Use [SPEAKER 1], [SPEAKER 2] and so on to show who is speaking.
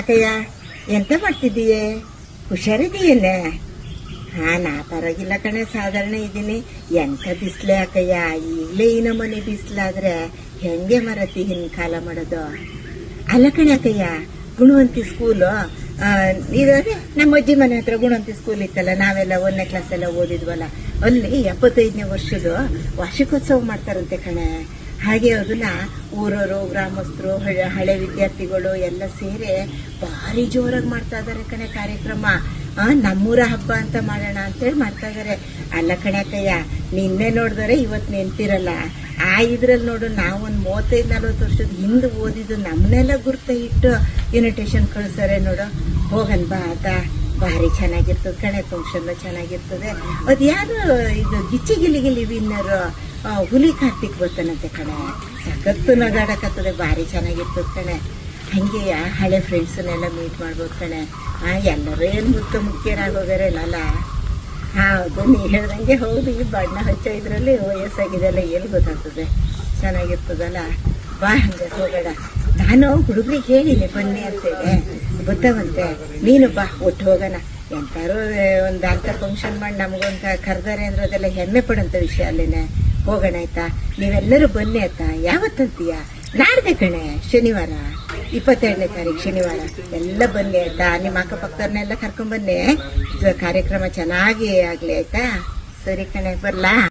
[SPEAKER 1] ಅಕ್ಕಯ್ಯ, ಎಂತ ಮಾಡ್ತಿದ್ದೀಯೇ? ಹುಷಾರಿದೀಯೇನೆ ಹಾ, ನಾ ಪರವಾಗಿಲ್ಲ ಕಣೆ, ಸಾಧಾರಣ ಇದ್ದೀನಿ. ಎಂತ ಬಿಸ್ಲೆ ಅಕ್ಕಯ್ಯ? ಈಗಲೇ ಈ ನಮ್ಮನೆ ಬಿಸಿಲಾದ್ರೆ ಹೆಂಗೆ ಮರತಿ ಹಿನ್ ಕಾಲ ಮಾಡೋದು? ಅಲ್ಲ ಕಣೆ ಅಕ್ಕಯ್ಯ, ಗುಣವಂತಿ ಸ್ಕೂಲು ಇದು ನಮ್ಮ ಅಜ್ಜಿ ಮನೆ ಹತ್ರ ಗುಣವಂತಿ ಸ್ಕೂಲ್ ಇತ್ತಲ್ಲ, ನಾವೆಲ್ಲ ಒಂದನೇ ಕ್ಲಾಸ್ ಎಲ್ಲ ಓದಿದ್ವಲ್ಲ, ಅಲ್ಲಿ ಎಪ್ಪತ್ತೈದನೇ ವರ್ಷದ ವಾರ್ಷಿಕೋತ್ಸವ ಮಾಡ್ತಾರಂತೆ ಕಣೆ. ಹಾಗೆ ಅದನ್ನ ಊರವರು, ಗ್ರಾಮಸ್ಥರು, ಹಳೆ ಹಳೆ ವಿದ್ಯಾರ್ಥಿಗಳು ಎಲ್ಲ ಸೇರಿ ಭಾರಿ ಜೋರಾಗಿ ಮಾಡ್ತಾ ಇದಾರೆ ಕಣೆ ಕಾರ್ಯಕ್ರಮ. ಆ, ನಮ್ಮೂರ ಹಬ್ಬ ಅಂತ ಮಾಡೋಣ ಅಂತೇಳಿ ಮಾಡ್ತಾ ಇದಾರೆ. ಅಲ್ಲ ಕಣಕಯ್ಯ ನಿನ್ನೆ ನೋಡಿದರೆ ಇವತ್ತು ನೆನ್ಪಿರಲ್ಲ. ಆ ಇದ್ರಲ್ಲಿ ನೋಡು ನಾವು ಒಂದು ಮೂವತ್ತೈದು, ನಲ್ವತ್ತು ವರ್ಷದ ಹಿಂದೆ ಓದಿದ್ದು ನಮ್ಮನ್ನೆಲ್ಲ ಗುರ್ತ ಇಟ್ಟು ಇನ್ವಿಟೇಷನ್ ಕಳಿಸ್ತಾರೆ ನೋಡು. ಹೋಗನ್ ಬಾ ಆತ. ಭಾರಿ ಚೆನ್ನಾಗಿರ್ತದೆ ಕಣೆ ಫಂಕ್ಷನ್ ಚೆನ್ನಾಗಿರ್ತದೆ. ಅದು ಯಾರು ಇದು ಗಿಚ್ಚಿ ಗಿಲಿ ಗಿಲಿ ವಿನ್ನರ್ ಹುಲಿ ಕಾರ್ತಿಕ್ ಬರ್ತಾನಂತೆ ಕಣೆ? ಸಖತ್ತು ನಗಾಡಕತ್ತದೆ, ಭಾರಿ ಚೆನ್ನಾಗಿರ್ತದೆ ಕಣೆ. ಹಂಗೆ ಹಳೆ ಫ್ರೆಂಡ್ಸನ್ನೆಲ್ಲ ಮೀಟ್ ಮಾಡ್ಬೋದು ಕಣೆ. ಆ, ಎಲ್ಲರೂ ಏನು ಮುಖ್ಯ ಮುಖ್ಯರಾಗೋಗಾರೇನಲ್ಲ ಹೌದು ನೀ ಹೇಳ್ದಂಗೆ ಹೌದು, ಈ ಬಣ್ಣ ಹಚ್ಚೋ ಇದ್ರಲ್ಲಿ ವಯಸ್ಸಾಗಿದೆಲ್ಲ ಎಲ್ಲಿ ಗೊತ್ತಾಗ್ತದೆ? ಚೆನ್ನಾಗಿರ್ತದಲ್ಲ? ಬಾ, ಹಂಗೆ ಹೋಗೋಣ ನಾನು ಹುಡುಗ್ರಿಗೆ ಹೇಳಿನಿ ಬನ್ನಿ ಅಂತೇಳಿ. ಗೊತ್ತಾವಂತೆ ನೀನು ಬಾ, ಒಟ್ಟು ಹೋಗೋಣ. ಎಂತಾರು ಒಂದು ಅಂತ ಫಂಕ್ಷನ್ ಮಾಡಿ ನಮಗೊಂತ ಕರ್ದಾರೆ ಅಂದ್ರೆ ಅದೆಲ್ಲ ಹೆಮ್ಮೆ ಪಡೋಂಥ ವಿಷಯ ಅಲ್ಲೇನೆ. ಹೋಗೋಣ ಆಯ್ತಾ? ನೀವೆಲ್ಲರೂ ಬನ್ನಿ ಆಯ್ತಾ? ಯಾವತ್ತಂತೀಯ ನಾಡ್ದೆ ಕಣೆ, ಶನಿವಾರ. ಇಪ್ಪತ್ತೆರಡನೇ ತಾರೀಕು ಶನಿವಾರ. ಎಲ್ಲ ಬನ್ನಿ ಆಯ್ತಾ? ನಿಮ್ಮ ಅಕ್ಕಪಕ್ಕದವ್ರನ್ನೆಲ್ಲ ಕರ್ಕೊಂಡ್ ಬನ್ನಿ. ಇದು ಕಾರ್ಯಕ್ರಮ ಚೆನ್ನಾಗಿ ಆಗ್ಲಿ ಆಯ್ತಾ? ಸರಿ ಕಣೆ, ಬರ್ಲಾ?